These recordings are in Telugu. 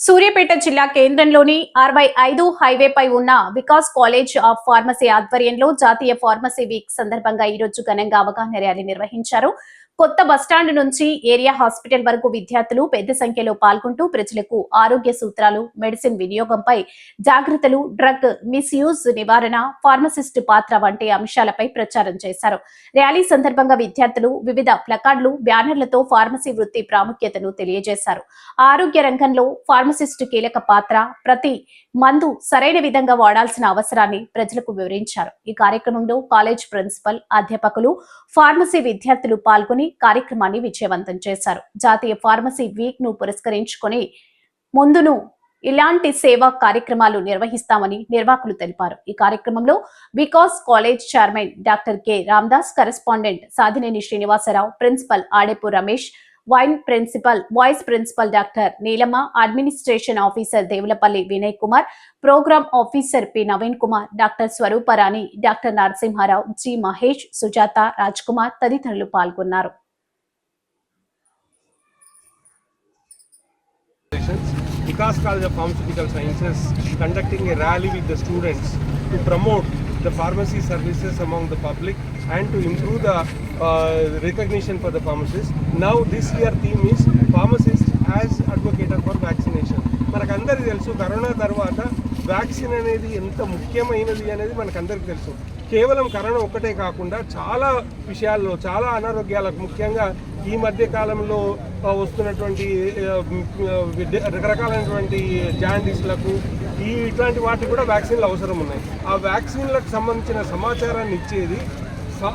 సూర్యాపేట జిల్లా కేంద్రంలోని అరవై ఐదు హైవేపై ఉన్న వికాస్ కాలేజ్ ఆఫ్ ఫార్మసీ ఆధ్వర్యంలో జాతీయ ఫార్మసీ వీక్ సందర్భంగా ఈ రోజు ఘనంగా అవగాహన ర్యాలీ నిర్వహించారు. కొత్త బస్టాండ్ నుంచి ఏరియా హాస్పిటల్ వరకు విద్యార్థులు పెద్ద సంఖ్యలో పాల్గొంటూ ప్రజలకు ఆరోగ్య సూత్రాలు మెడిసిన్ వినియోగంపై జాగ్రత్తలు డ్రగ్ మిస్యూజ్ నివారణ ఫార్మసిస్ట్ పాత్ర వంటి అంశాలపై ప్రచారం చేశారు. ర్యాలీ సందర్భంగా విద్యార్థులు వివిధ ప్లకార్డులు బ్యానర్లతో ఫార్మసీ వృత్తి ప్రాముఖ్యతను తెలియజేశారు. ఆరోగ్య రంగంలో ఫార్మసిస్ట్ కీలక పాత్ర ప్రతి మందు సరైన విధంగా వాడాల్సిన అవసరాన్ని ప్రజలకు వివరించారు. ఈ కార్యక్రమంలో కాలేజ్ ప్రిన్సిపల్ అధ్యాపకులు ఫార్మసీ విద్యార్థులు పాల్గొని కార్యక్రమాన్ని విజయవంతం చేశారు. జాతీయ ఫార్మసీ వీక్ను పురస్కరించుకొని ముందును ఇలాంటి సేవా కార్యక్రమాలు నిర్వహిస్తామని నిర్వాహకులు తెలిపారు. ఈ కార్యక్రమంలో Vikas college chairman doctor K. Ramdas correspondent Sadhineni Srinivasa Rao principal Adepu Ramesh vice principal vice principal doctor Neelamma administration officer Devulapalli Vinay Kumar programme officer P Naveen Kumar doctor Swarupa Rani doctor Narasimha Rao G Mahesh Sujatha Raj Kumar తదితరులు పాల్గొన్నారు. Vikas College of Pharmaceutical Sciences conducting a rally with the students to promote the pharmacy services among the public and to improve the uh, recognition for the pharmacists. Now this year theme is pharmacist as advocator for vaccination. మనకందరికీ తెలుసు కరోనా తర్వాత వ్యాక్సిన్ అనేది ఎంత ముఖ్యమైనది అనేది మనకందరికీ తెలుసు కేవలం కరోనా ఒక్కటే కాకుండా చాలా విషయాల్లో చాలా అనారోగ్యాలకు ముఖ్యంగా ఈ మధ్య కాలంలో వస్తున్నటువంటి రకరకాలైనటువంటి జాండీస్లకు ఈ ఇట్లాంటి వాటికి కూడా వ్యాక్సిన్లు అవసరం ఉన్నాయి. ఆ వ్యాక్సిన్లకు సంబంధించిన సమాచారాన్ని ఇచ్చేది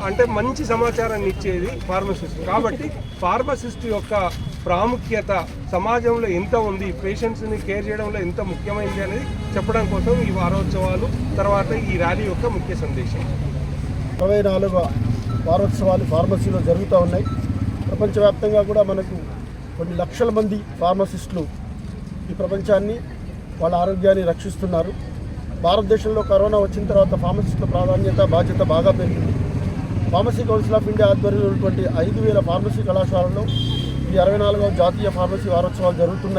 అంటే మంచి సమాచారాన్ని ఇచ్చేది ఫార్మసిస్ట్. కాబట్టి ఫార్మసిస్ట్ యొక్క ప్రాముఖ్యత సమాజంలో ఎంత ఉంది పేషెంట్స్ని కేర్ చేయడంలో ఎంత ముఖ్యమైనది అనేది చెప్పడం కోసం ఈ వారోత్సవాలు తర్వాత ఈ ర్యాలీ యొక్క ముఖ్య సందేశం. ఇరవై నాలుగవ వారోత్సవాలు ఫార్మసీలో జరుగుతూ ఉన్నాయి. ప్రపంచవ్యాప్తంగా కూడా మనకు కొన్ని లక్షల మంది ఫార్మసిస్టులు ఈ ప్రపంచాన్ని వాళ్ళ ఆరోగ్యాన్ని రక్షిస్తున్నారు. భారతదేశంలో కరోనా వచ్చిన తర్వాత ఫార్మసిస్టుల ప్రాధాన్యత బాధ్యత బాగా పెరిగింది. ఫార్మసీ కౌన్సిల్ ఆఫ్ ఇండియా ఆధ్వర్యంలో ఉన్నటువంటి ఐదు వేల ఫార్మసీ కళాశాలలో ఈ అరవై నాలుగవ జాతీయ ఫార్మసీ వారోత్సవాలు జరుగుతున్నాయి.